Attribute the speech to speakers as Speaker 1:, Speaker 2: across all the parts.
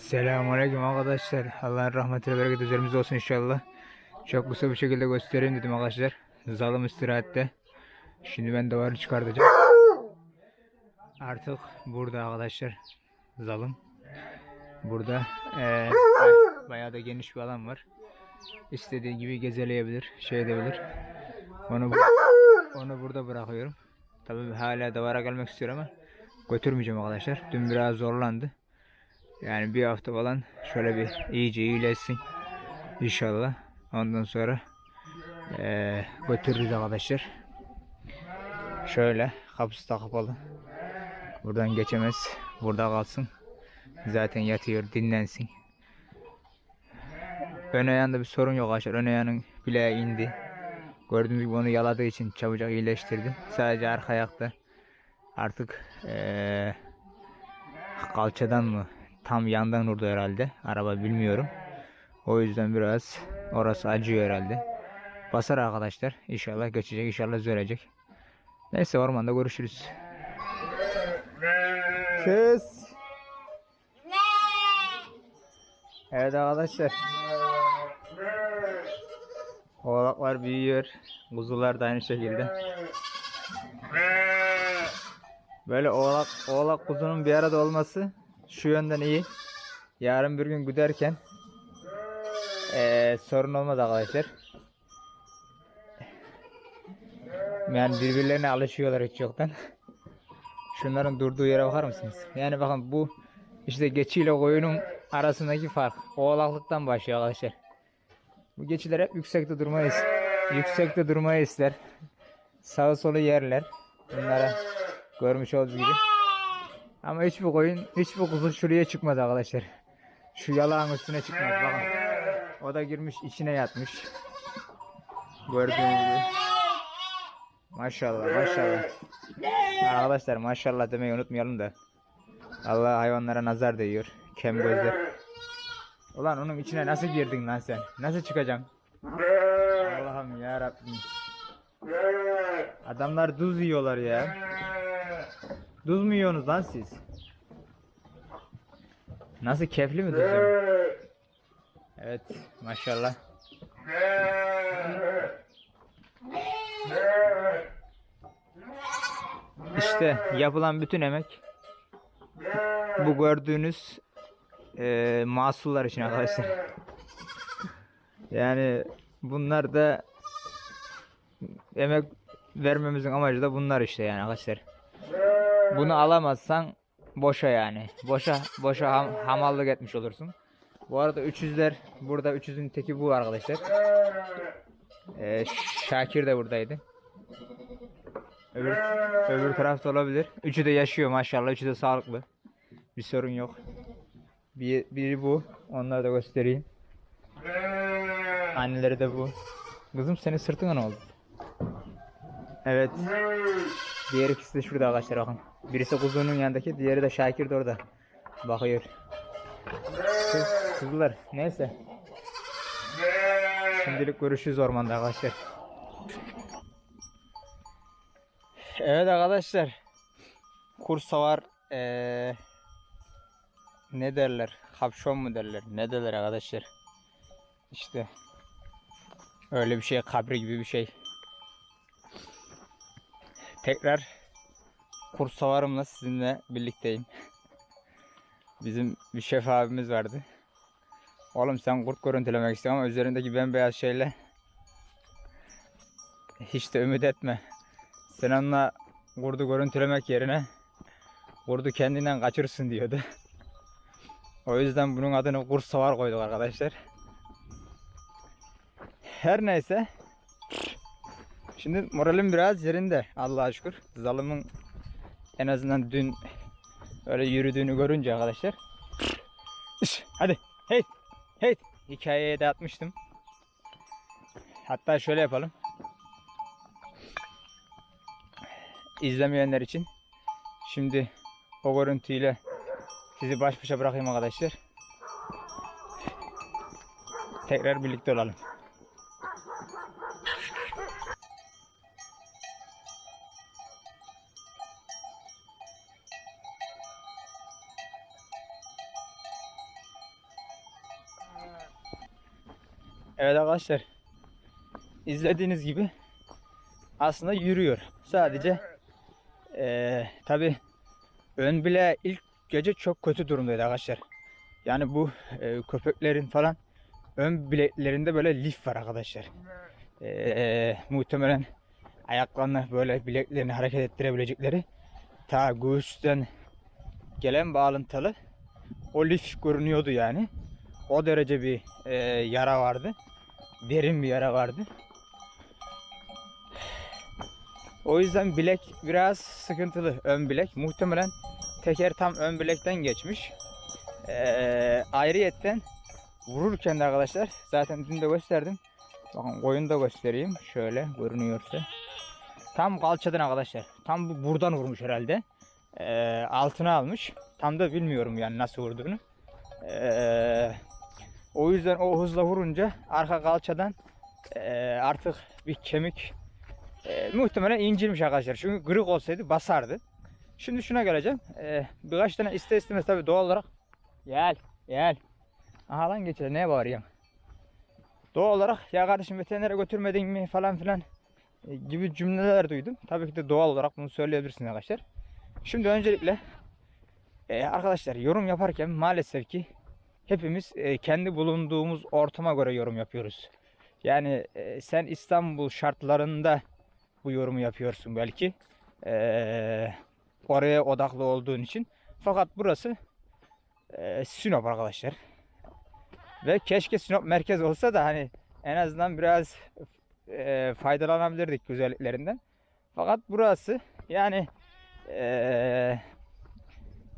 Speaker 1: Selamünaleyküm arkadaşlar. Allah'ın rahmeti ve bereketi üzerimize olsun inşallah. Çok kısa bir şekilde göstereyim dedim arkadaşlar. Zalım istirahatte. Şimdi ben davarı çıkartacağım. Artık burada arkadaşlar. Zalım. Burada bay- bayağı da geniş bir alan var. İstediği gibi gezeleyebilir, şey edebilir. Onu onu burada bırakıyorum. Tabii hala davara gelmek istiyor ama götürmeyeceğim arkadaşlar. Dün biraz zorlandı. Yani bir hafta falan şöyle bir iyice iyileşsin. İnşallah. Ondan sonra eee götürürüz arkadaşlar. Şöyle kapısı da kapalı. Buradan geçemez. Burada kalsın. Zaten yatıyor dinlensin. Ön ayağında bir sorun yok arkadaşlar. Ön ayağının bileği indi. Gördüğünüz gibi onu yaladığı için çabucak iyileştirdi. Sadece arka ayakta artık eee kalçadan mı tam yandan vurdu herhalde. Araba bilmiyorum. O yüzden biraz orası acıyor herhalde. Basar arkadaşlar. İnşallah geçecek. inşallah düzelecek. Neyse ormanda görüşürüz. Kız. Evet arkadaşlar. Oğlaklar büyüyor. Kuzular da aynı şekilde. Böyle oğlak, oğlak kuzunun bir arada olması şu yönden iyi. Yarın bir gün güderken eee, sorun olmaz arkadaşlar. Yani birbirlerine alışıyorlar hiç yoktan. Şunların durduğu yere bakar mısınız? Yani bakın bu işte geçiyle koyunun arasındaki fark. Oğlaklıktan başlıyor arkadaşlar. Bu geçiler hep yüksekte durmayı yüksekte durmayı ister. Sağı solu yerler. Bunlara görmüş olduğunuz gibi. Ama hiçbir koyun, hiçbir kuzu şuraya çıkmaz arkadaşlar. Şu yalağın üstüne çıkmaz bakın. O da girmiş içine yatmış. Gördüğünüz gibi. Maşallah maşallah. Arkadaşlar maşallah demeyi unutmayalım da. Allah hayvanlara nazar değiyor. Kem gözler. Ulan onun içine nasıl girdin lan sen? Nasıl çıkacaksın? Allah'ım ya Rabbim. Adamlar duz yiyorlar ya. Duz mu yiyorsunuz lan siz? Nasıl kefli mi duz yiyor? Evet maşallah. İşte yapılan bütün emek bu gördüğünüz eee mahsullar için arkadaşlar. Yani bunlar da emek vermemizin amacı da bunlar işte yani arkadaşlar. Bunu alamazsan boşa yani. Boşa boşa ham, hamallık etmiş olursun. Bu arada 300'ler burada 300'ün teki bu arkadaşlar. Ee, Şakir de buradaydı. Öbür, öbür tarafta olabilir. Üçü de yaşıyor maşallah. Üçü de sağlıklı. Bir sorun yok. Bir, biri bu. Onları da göstereyim. Anneleri de bu. Kızım senin sırtına ne oldu? Evet. Diğer ikisi de şurada arkadaşlar bakın. Birisi kuzunun yanındaki, diğeri de Şakir de orada. Bakıyor. Kız, kızlar neyse. Şimdilik görüşürüz ormanda arkadaşlar. Evet arkadaşlar. Kursa var. Ee, ne derler? Kapşon mu derler? Ne derler arkadaşlar? İşte öyle bir şey kabri gibi bir şey. Tekrar kurs savarımla sizinle birlikteyim. Bizim bir şef abimiz vardı. Oğlum sen kurt görüntülemek istiyorsun ama üzerindeki bembeyaz şeyle hiç de ümit etme. Sen onunla kurdu görüntülemek yerine kurdu kendinden kaçırırsın diyordu. O yüzden bunun adını kurs savar koyduk arkadaşlar. Her neyse. Şimdi moralim biraz yerinde Allah'a şükür. Zalımın en azından dün öyle yürüdüğünü görünce arkadaşlar. Hadi hey hey hikayeye de atmıştım. Hatta şöyle yapalım. İzlemeyenler için şimdi o görüntüyle sizi baş başa bırakayım arkadaşlar. Tekrar birlikte olalım. Evet arkadaşlar. izlediğiniz gibi aslında yürüyor. Sadece eee tabi ön bile ilk gece çok kötü durumdaydı arkadaşlar. Yani bu e, köpeklerin falan ön bileklerinde böyle lif var arkadaşlar. Eee muhtemelen ayaklarını böyle bileklerini hareket ettirebilecekleri ta göğüsten gelen bağlantılı o lif görünüyordu yani. O derece bir e, yara vardı. Derin bir yara vardı. O yüzden bilek biraz sıkıntılı ön bilek. Muhtemelen teker tam ön bilekten geçmiş. Ee, ayrıyetten vururken de arkadaşlar zaten dün de gösterdim. Bakın koyunu da göstereyim. Şöyle görünüyorsa. Tam kalçadan arkadaşlar. Tam bu buradan vurmuş herhalde. Ee, altına almış. Tam da bilmiyorum yani nasıl vurduğunu. Ee, o yüzden o hızla vurunca arka kalçadan ee, artık bir kemik ee, muhtemelen incilmiş arkadaşlar. Çünkü kırık olsaydı basardı. Şimdi şuna geleceğim. Ee, birkaç tane iste istemez tabii doğal olarak gel gel. Aha lan geçelim neye bağırıyorsun? Doğal olarak ya kardeşim veterinere götürmedin mi falan filan e, gibi cümleler duydum. Tabii ki de doğal olarak bunu söyleyebilirsiniz arkadaşlar. Şimdi öncelikle e, arkadaşlar yorum yaparken maalesef ki hepimiz e, kendi bulunduğumuz ortama göre yorum yapıyoruz. Yani e, sen İstanbul şartlarında bu yorumu yapıyorsun belki. E, oraya odaklı olduğun için. Fakat burası e, Sinop arkadaşlar. Ve keşke Sinop merkez olsa da hani en azından biraz faydalanabilirdik güzelliklerinden. Fakat burası yani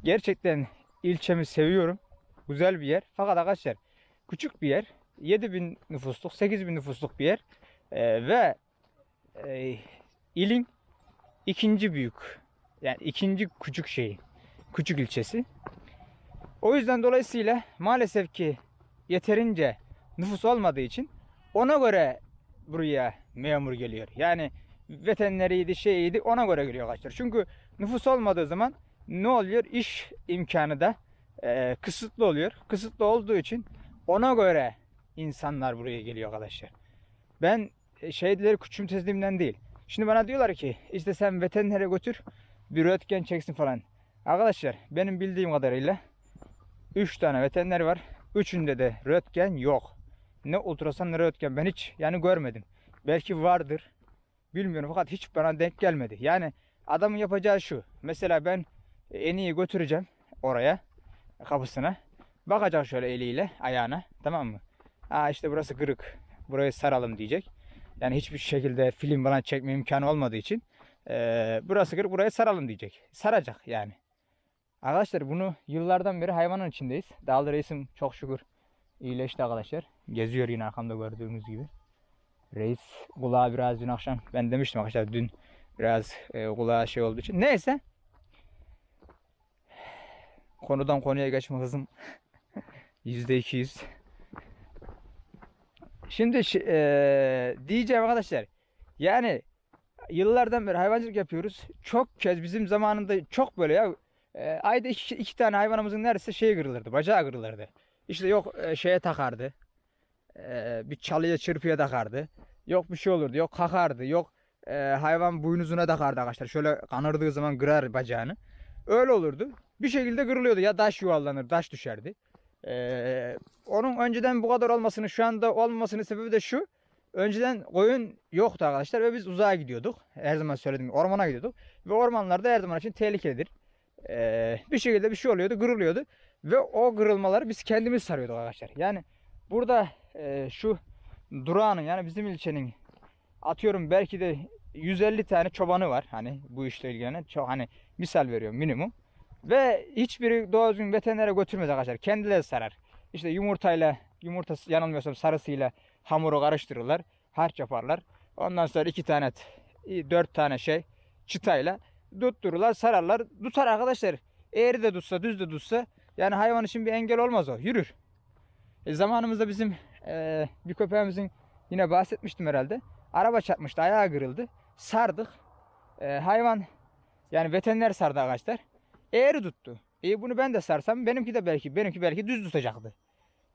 Speaker 1: gerçekten ilçemi seviyorum. Güzel bir yer. Fakat arkadaşlar küçük bir yer. 7000 nüfusluk, 8000 nüfusluk bir yer. E, ve e, ilin ikinci büyük yani ikinci küçük şeyi. Küçük ilçesi. O yüzden dolayısıyla maalesef ki yeterince nüfus olmadığı için ona göre buraya memur geliyor. Yani veterineriydi şeyiydi ona göre geliyor arkadaşlar. Çünkü nüfus olmadığı zaman ne oluyor? İş imkanı da e, kısıtlı oluyor. Kısıtlı olduğu için ona göre insanlar buraya geliyor arkadaşlar. Ben e, şeyleri küçümsediğimden değil. Şimdi bana diyorlar ki işte sen veterinere götür bir röntgen çeksin falan. Arkadaşlar benim bildiğim kadarıyla 3 tane veteriner var. Üçünde de röntgen yok. Ne ultrason ne röntgen ben hiç yani görmedim. Belki vardır. Bilmiyorum fakat hiç bana denk gelmedi. Yani adamın yapacağı şu. Mesela ben en iyi götüreceğim oraya kapısına. Bakacak şöyle eliyle ayağına tamam mı? Aa işte burası kırık. Burayı saralım diyecek. Yani hiçbir şekilde film falan çekme imkanı olmadığı için eee, burası kırık buraya saralım diyecek. Saracak yani. Arkadaşlar bunu yıllardan beri hayvanın içindeyiz. Dağlı reisim çok şükür iyileşti arkadaşlar. Geziyor yine arkamda gördüğünüz gibi. Reis kulağı biraz dün akşam ben demiştim arkadaşlar dün biraz e, kulağı şey olduğu için. Neyse. Konudan konuya geçme hızım %200. Şimdi şi- e, diyeceğim arkadaşlar. Yani yıllardan beri hayvancılık yapıyoruz. Çok kez bizim zamanında çok böyle ya e, ayda iki, iki tane hayvanımızın neredeyse şeyi kırılırdı. Bacağı kırılırdı. İşte yok e, şeye takardı. E, bir çalıya çırpıya takardı. Yok bir şey olurdu. Yok kakardı. Yok e, hayvan boynuzuna takardı arkadaşlar. Şöyle kanırdığı zaman kırar bacağını. Öyle olurdu. Bir şekilde kırılıyordu. Ya taş yuvarlanır, taş düşerdi. E, onun önceden bu kadar olmasının şu anda olmamasının sebebi de şu. Önceden koyun yoktu arkadaşlar ve biz uzağa gidiyorduk. Her zaman söylediğim gibi ormana gidiyorduk. Ve ormanlarda her zaman için tehlikelidir. Ee, bir şekilde bir şey oluyordu, kırılıyordu. Ve o kırılmaları biz kendimiz sarıyorduk arkadaşlar. Yani burada e, şu durağının yani bizim ilçenin atıyorum belki de 150 tane çobanı var. Hani bu işle ilgilenen. Çok hani misal veriyorum minimum. Ve hiçbiri doğru düzgün veterinere götürmez arkadaşlar. Kendileri sarar. İşte yumurtayla, yumurta yanılmıyorsam sarısıyla hamuru karıştırırlar. Harç yaparlar. Ondan sonra iki tane, dört tane şey çıtayla tuttururlar, sararlar. Tutar arkadaşlar. Eğri de tutsa, düz de tutsa yani hayvan için bir engel olmaz o. Yürür. E, zamanımızda bizim e, bir köpeğimizin yine bahsetmiştim herhalde. Araba çarpmıştı, ayağı kırıldı. Sardık. E, hayvan yani veteriner sardı arkadaşlar. Eğri tuttu. E bunu ben de sarsam benimki de belki benimki belki düz tutacaktı.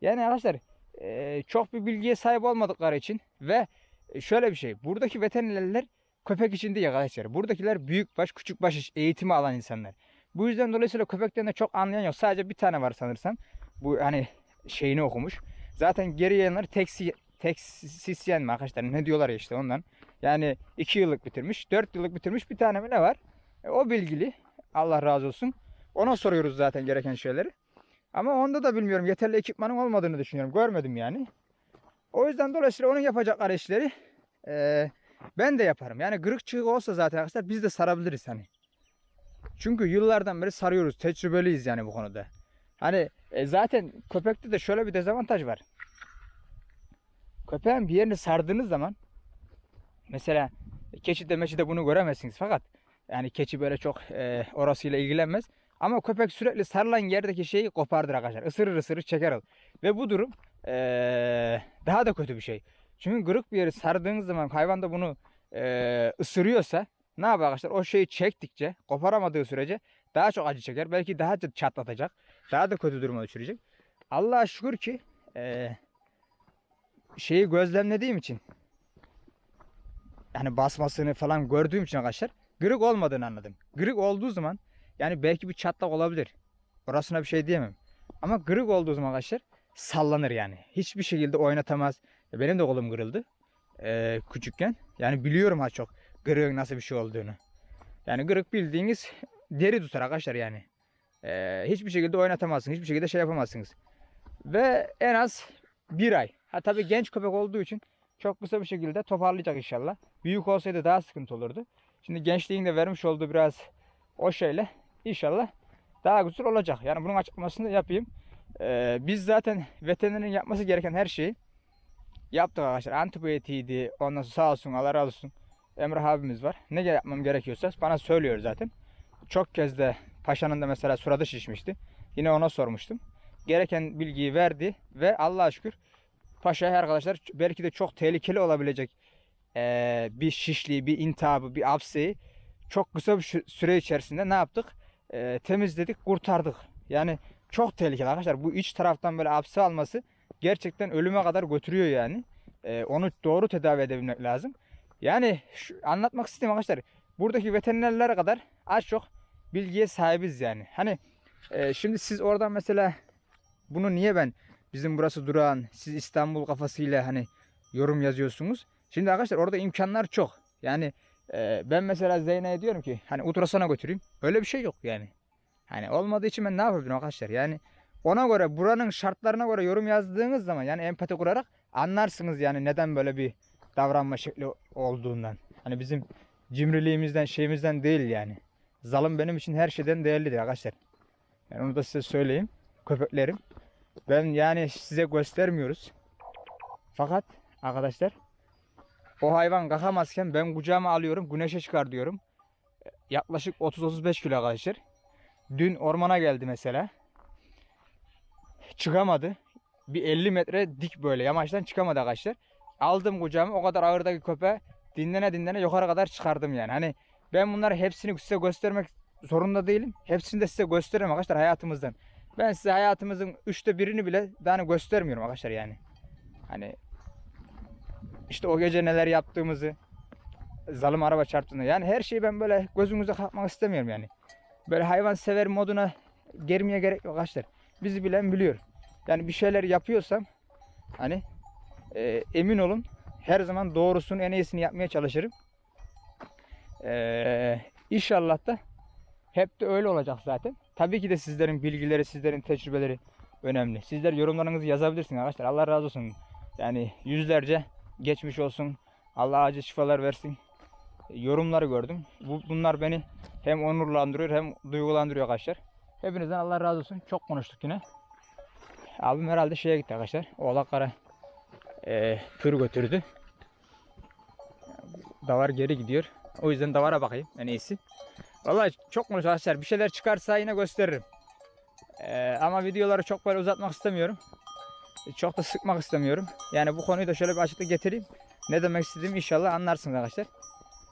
Speaker 1: Yani arkadaşlar e, çok bir bilgiye sahip olmadıkları için ve şöyle bir şey. Buradaki veterinerler köpek için değil arkadaşlar. Buradakiler büyükbaş, küçükbaş eğitimi alan insanlar. Bu yüzden dolayısıyla köpekten çok anlayan yok. Sadece bir tane var sanırsam. Bu hani şeyini okumuş. Zaten geri yanları teksi, teksisyen mi arkadaşlar? Ne diyorlar ya işte ondan. Yani 2 yıllık bitirmiş, 4 yıllık bitirmiş bir tane mi ne var? E, o bilgili. Allah razı olsun. Ona soruyoruz zaten gereken şeyleri. Ama onda da bilmiyorum. Yeterli ekipmanın olmadığını düşünüyorum. Görmedim yani. O yüzden dolayısıyla onun yapacakları işleri e, ben de yaparım. Yani kırık çığ olsa zaten arkadaşlar biz de sarabiliriz hani. Çünkü yıllardan beri sarıyoruz. Tecrübeliyiz yani bu konuda. Hani e, zaten köpekte de şöyle bir dezavantaj var. Köpeğin bir yerini sardığınız zaman mesela keçi de meçi de bunu göremezsiniz fakat yani keçi böyle çok e, orasıyla ilgilenmez. Ama köpek sürekli sarılan yerdeki şeyi kopardır arkadaşlar. Isırır ısırır çeker al. Ve bu durum e, daha da kötü bir şey. Çünkü kırık bir yeri sardığınız zaman hayvan da bunu e, ısırıyorsa ne yapar arkadaşlar? O şeyi çektikçe koparamadığı sürece daha çok acı çeker. Belki daha da çatlatacak. Daha da kötü duruma düşürecek. Allah'a şükür ki e, şeyi gözlemlediğim için yani basmasını falan gördüğüm için arkadaşlar kırık olmadığını anladım. Kırık olduğu zaman yani belki bir çatlak olabilir. Orasına bir şey diyemem. Ama kırık olduğu zaman arkadaşlar sallanır yani. Hiçbir şekilde oynatamaz. Benim de kolum kırıldı. Ee, küçükken. Yani biliyorum ha çok kırığın nasıl bir şey olduğunu. Yani kırık bildiğiniz deri tutar arkadaşlar yani. Ee, hiçbir şekilde oynatamazsınız. Hiçbir şekilde şey yapamazsınız. Ve en az bir ay. Ha tabii genç köpek olduğu için çok kısa bir şekilde toparlayacak inşallah. Büyük olsaydı daha sıkıntı olurdu. Şimdi gençliğinde vermiş olduğu biraz o şeyle inşallah daha güzel olacak. Yani bunun açıklamasını yapayım. Ee, biz zaten veterinerin yapması gereken her şeyi yaptık arkadaşlar. Antibiyotiğiydi. Ondan sağ olsun Allah razı olsun. Emrah abimiz var. Ne yapmam gerekiyorsa bana söylüyor zaten. Çok kez de paşanın da mesela suradı şişmişti. Yine ona sormuştum. Gereken bilgiyi verdi ve Allah'a şükür paşaya arkadaşlar belki de çok tehlikeli olabilecek eee, bir şişliği, bir intihabı, bir apseyi çok kısa bir sü- süre içerisinde ne yaptık? Eee, temizledik, kurtardık. Yani çok tehlikeli arkadaşlar. Bu iç taraftan böyle apse alması gerçekten ölüme kadar götürüyor yani. Eee, onu doğru tedavi edebilmek lazım. Yani şu, anlatmak istedim arkadaşlar. Buradaki veterinerlere kadar az çok bilgiye sahibiz yani. Hani eee, şimdi siz oradan mesela bunu niye ben bizim burası durağan siz İstanbul kafasıyla hani yorum yazıyorsunuz. Şimdi arkadaşlar orada imkanlar çok. Yani e, ben mesela Zeynep'e diyorum ki hani ultrasona götüreyim. Öyle bir şey yok yani. Hani olmadığı için ben ne yapabilirim arkadaşlar? Yani ona göre buranın şartlarına göre yorum yazdığınız zaman yani empati kurarak anlarsınız yani neden böyle bir davranma şekli olduğundan. Hani bizim cimriliğimizden şeyimizden değil yani. Zalim benim için her şeyden değerlidir arkadaşlar. Yani onu da size söyleyeyim. Köpeklerim. Ben yani size göstermiyoruz. Fakat arkadaşlar o hayvan kalkamazken ben kucağıma alıyorum güneşe çıkar diyorum. Yaklaşık 30-35 kilo arkadaşlar. Dün ormana geldi mesela. Çıkamadı. Bir 50 metre dik böyle yamaçtan çıkamadı arkadaşlar. Aldım kucağıma o kadar ağırdaki köpeği dinlene dinlene yukarı kadar çıkardım yani. Hani ben bunları hepsini size göstermek zorunda değilim. Hepsini de size gösteririm arkadaşlar hayatımızdan. Ben size hayatımızın üçte birini bile daha göstermiyorum arkadaşlar yani. Hani işte o gece neler yaptığımızı zalim araba çarptığında yani her şeyi ben böyle gözünüze katmak istemiyorum yani. Böyle hayvan sever moduna girmeye gerek yok arkadaşlar. Bizi bilen biliyor. Yani bir şeyler yapıyorsam hani e, emin olun her zaman doğrusunu en iyisini yapmaya çalışırım. E, inşallah da hep de öyle olacak zaten. Tabii ki de sizlerin bilgileri, sizlerin tecrübeleri önemli. Sizler yorumlarınızı yazabilirsiniz arkadaşlar. Allah razı olsun. Yani yüzlerce geçmiş olsun. Allah acil şifalar versin. Yorumları gördüm. Bu, bunlar beni hem onurlandırıyor hem duygulandırıyor arkadaşlar. Hepinizden Allah razı olsun. Çok konuştuk yine. Abim herhalde şeye gitti arkadaşlar. Oğlaklara eee tır götürdü. Davar geri gidiyor. O yüzden davara bakayım en iyisi. Vallahi çok konuştuk arkadaşlar. Bir şeyler çıkarsa yine gösteririm. Eee, ama videoları çok böyle uzatmak istemiyorum. Çok da sıkmak istemiyorum. Yani bu konuyu da şöyle bir açıklık getireyim. Ne demek istediğimi inşallah anlarsınız arkadaşlar.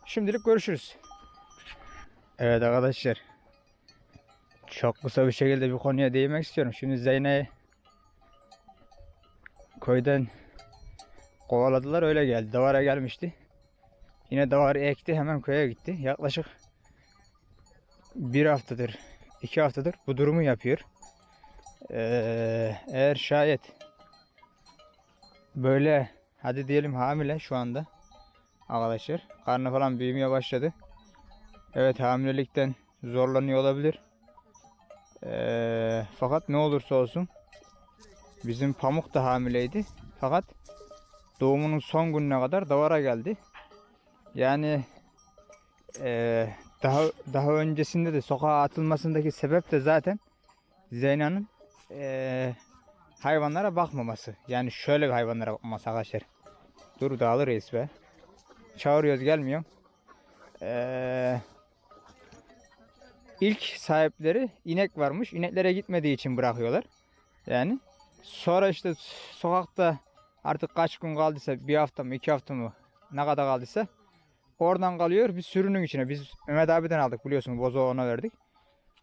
Speaker 1: Şimdilik görüşürüz. Evet arkadaşlar. Çok kısa bir şekilde bir konuya değinmek istiyorum. Şimdi Zeynep'i köyden kovaladılar öyle geldi. Davara gelmişti. Yine davarı ekti hemen köye gitti. Yaklaşık bir haftadır, iki haftadır bu durumu yapıyor. Ee, eğer şayet böyle hadi diyelim hamile şu anda arkadaşlar. Karnı falan büyümeye başladı. Evet hamilelikten zorlanıyor olabilir. Ee, fakat ne olursa olsun bizim pamuk da hamileydi. Fakat doğumunun son gününe kadar davara geldi. Yani eee, daha daha öncesinde de sokağa atılmasındaki sebep de zaten Zeyna'nın eee, hayvanlara bakmaması. Yani şöyle hayvanlara bakmaması arkadaşlar. Dur dağılır reis. Çağırıyoruz gelmiyor. Eee ilk sahipleri inek varmış. İneklere gitmediği için bırakıyorlar. Yani sonra işte sokakta artık kaç gün kaldıysa bir hafta mı iki hafta mı ne kadar kaldıysa oradan kalıyor bir sürünün içine. Biz Mehmet abiden aldık biliyorsunuz bozu ona verdik.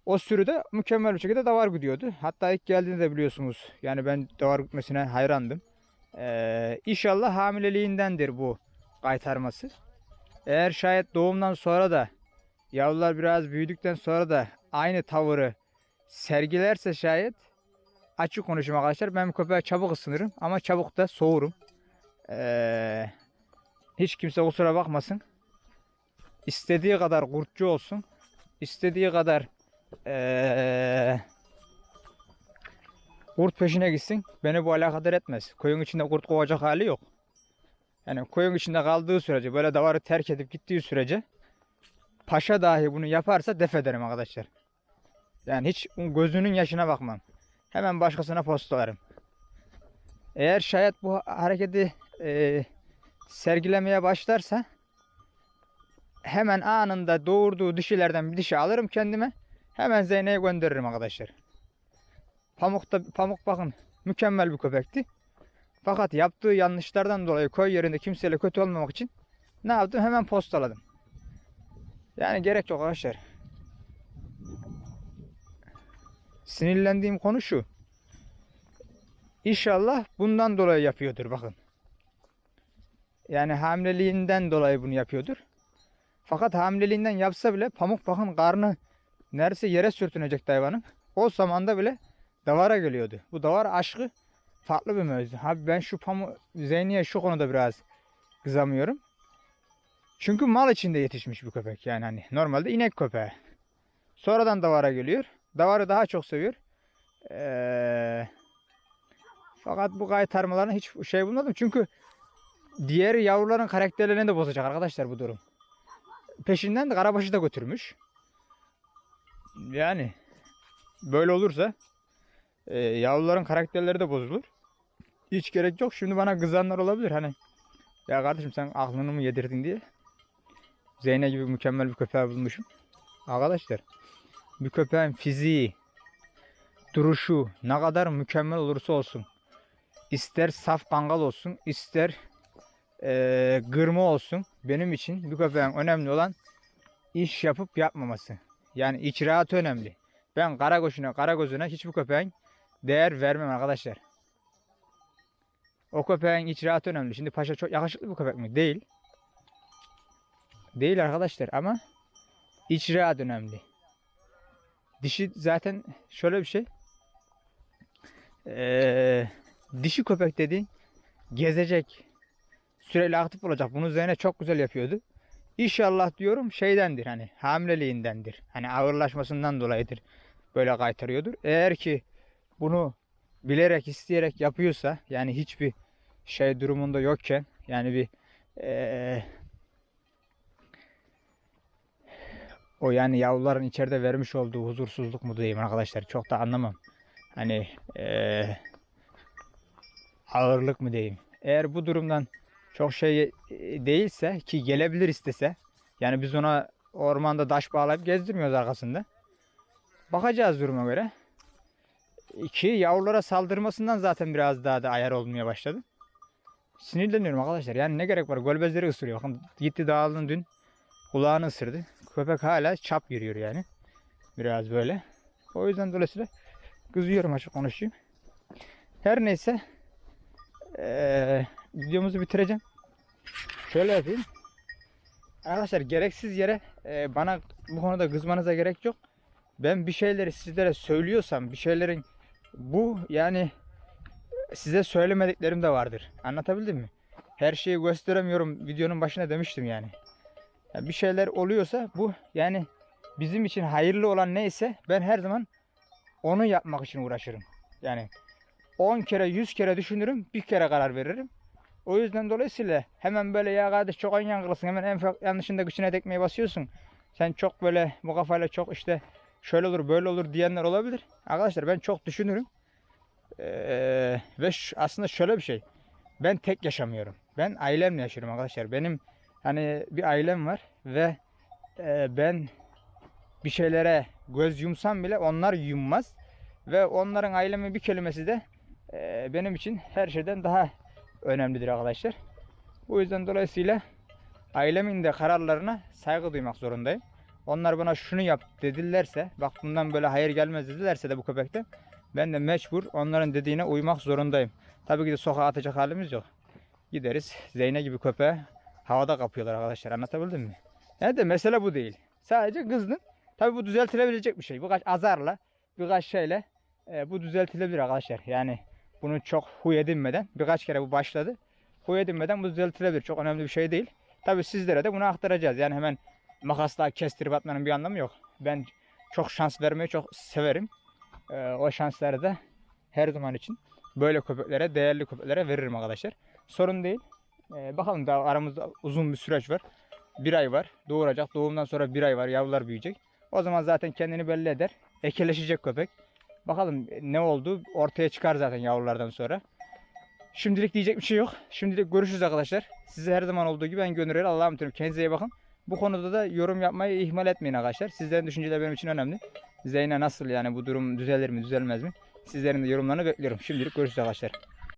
Speaker 1: O sürü de mükemmel bir şekilde davar gidiyordu. Hatta ilk geldiğinde de biliyorsunuz yani ben davar gitmesine hayrandım. Ee, inşallah hamileliğindendir bu kaytarması. Eğer şayet doğumdan sonra da yavrular biraz büyüdükten sonra da aynı tavırı sergilerse şayet açık konuşayım arkadaşlar ben bu köpeğe çabuk ısınırım ama çabuk da soğurum. Ee, hiç kimse kusura bakmasın. İstediği kadar kurtçu olsun. istediği kadar ee, kurt peşine gitsin. Beni bu alakadar etmez. Koyun içinde kurt kovacak hali yok. Yani koyun içinde kaldığı sürece böyle davarı terk edip gittiği sürece paşa dahi bunu yaparsa def ederim arkadaşlar. Yani hiç gözünün yaşına bakmam. Hemen başkasına postalarım. Eğer şayet bu hareketi e, sergilemeye başlarsa hemen anında doğurduğu dişilerden bir dişi alırım kendime. Hemen Zeyne'ye gönderirim arkadaşlar. Pamuk da Pamuk bakın mükemmel bir köpekti. Fakat yaptığı yanlışlardan dolayı köy yerinde kimseyle kötü olmamak için ne yaptım? Hemen postaladım. Yani gerek yok arkadaşlar. Sinirlendiğim konu şu. İnşallah bundan dolayı yapıyordur bakın. Yani hamileliğinden dolayı bunu yapıyordur. Fakat hamileliğinden yapsa bile pamuk bakın karnı neredeyse yere sürtünecek hayvanın. O zamanda bile davara geliyordu. Bu davar aşkı farklı bir mevzu. Abi ben şu pamuk Zeyni'ye şu konuda biraz kızamıyorum. Çünkü mal içinde yetişmiş bir köpek yani hani normalde inek köpeği. Sonradan davara geliyor. Davarı daha çok seviyor. Ee, fakat bu kaytarmalarına hiç şey bulmadım. Çünkü diğer yavruların karakterlerini de bozacak arkadaşlar bu durum. Peşinden de karabaşı da götürmüş. Yani böyle olursa e, yavruların karakterleri de bozulur. Hiç gerek yok. Şimdi bana kızanlar olabilir hani. Ya kardeşim sen aklını mı yedirdin diye. Zeyne gibi mükemmel bir köpeği bulmuşum. Arkadaşlar bir köpeğin fiziği, duruşu ne kadar mükemmel olursa olsun. ister saf kangal olsun, ister eee gırma olsun. Benim için bir köpeğin önemli olan iş yapıp yapmaması. Yani icraatı önemli. Ben kara gözüne, kara gözüne hiçbir köpeğin değer vermem arkadaşlar. O köpeğin icraatı önemli. Şimdi paşa çok yakışıklı bir köpek mi? Değil. Değil arkadaşlar ama icraat önemli. Dişi zaten şöyle bir şey. Ee, dişi köpek dediğin gezecek. Sürekli aktif olacak. Bunun üzerine çok güzel yapıyordu. İnşallah diyorum şeydendir hani hamileliğindendir. Hani ağırlaşmasından dolayıdır. Böyle kaytarıyordur. Eğer ki bunu bilerek isteyerek yapıyorsa yani hiçbir şey durumunda yokken yani bir ee, o yani yavruların içeride vermiş olduğu huzursuzluk mu diyeyim arkadaşlar çok da anlamam. Hani ee, ağırlık mı diyeyim. Eğer bu durumdan çok şey e, değilse ki gelebilir istese yani biz ona ormanda taş bağlayıp gezdirmiyoruz arkasında. Bakacağız duruma göre. İki yavrulara saldırmasından zaten biraz daha da ayar olmaya başladı. Sinirleniyorum arkadaşlar. Yani ne gerek var? Golbezleri ısırıyor. Bakın gitti dağılın dün kulağını ısırdı. Köpek hala çap yürüyor yani. Biraz böyle. O yüzden dolayısıyla kızıyorum açık konuşayım. Her neyse eee, videomuzu bitireceğim. Şöyle yapayım. Arkadaşlar gereksiz yere eee, bana bu konuda kızmanıza gerek yok. Ben bir şeyleri sizlere söylüyorsam bir şeylerin bu yani size söylemediklerim de vardır. Anlatabildim mi? Her şeyi gösteremiyorum videonun başına demiştim yani. Ya bir şeyler oluyorsa bu yani bizim için hayırlı olan neyse ben her zaman onu yapmak için uğraşırım. Yani 10 kere 100 kere düşünürüm bir kere karar veririm. O yüzden dolayısıyla hemen böyle ya kardeş çok ön yargılısın hemen en yanlışında güçüne tekmeyi basıyorsun. Sen çok böyle bu kafayla çok işte şöyle olur böyle olur diyenler olabilir. Arkadaşlar ben çok düşünürüm. Ee, ve aslında şöyle bir şey. Ben tek yaşamıyorum. Ben ailemle yaşıyorum arkadaşlar. Benim hani bir ailem var ve e, ben bir şeylere göz yumsam bile onlar yummaz. Ve onların ailemin bir kelimesi de e, benim için her şeyden daha önemlidir arkadaşlar. Bu yüzden dolayısıyla ailemin de kararlarına saygı duymak zorundayım. Onlar bana şunu yap dedilerse, bak bundan böyle hayır gelmez dedilerse de bu köpekten ben de mecbur onların dediğine uymak zorundayım. Tabii ki de sokağa atacak halimiz yok. Gideriz Zeyne gibi köpeğe havada kapıyorlar arkadaşlar anlatabildim mi? Yani de mesele bu değil. Sadece kızdın. Tabii bu düzeltilebilecek bir şey. Birkaç azarla, birkaç şeyle e, bu düzeltilebilir arkadaşlar. Yani bunu çok huy edinmeden, birkaç kere bu başladı. Huy edinmeden bu düzeltilebilir. Çok önemli bir şey değil. Tabii sizlere de bunu aktaracağız. Yani hemen makasla kestirip atmanın bir anlamı yok. Ben çok şans vermeyi çok severim. Ee, o şansları da her zaman için böyle köpeklere, değerli köpeklere veririm arkadaşlar. Sorun değil. Ee, bakalım daha aramızda uzun bir süreç var. Bir ay var. Doğuracak. Doğumdan sonra bir ay var. Yavrular büyüyecek. O zaman zaten kendini belli eder. Ekeleşecek köpek. Bakalım ne oldu ortaya çıkar zaten yavrulardan sonra. Şimdilik diyecek bir şey yok. Şimdilik görüşürüz arkadaşlar. Size her zaman olduğu gibi ben gönül Allah'a emanet olun. Kendinize iyi bakın. Bu konuda da yorum yapmayı ihmal etmeyin arkadaşlar. Sizlerin düşünceleri benim için önemli. Zeyne nasıl yani bu durum düzelir mi düzelmez mi? Sizlerin de yorumlarını bekliyorum. Şimdilik görüşürüz arkadaşlar.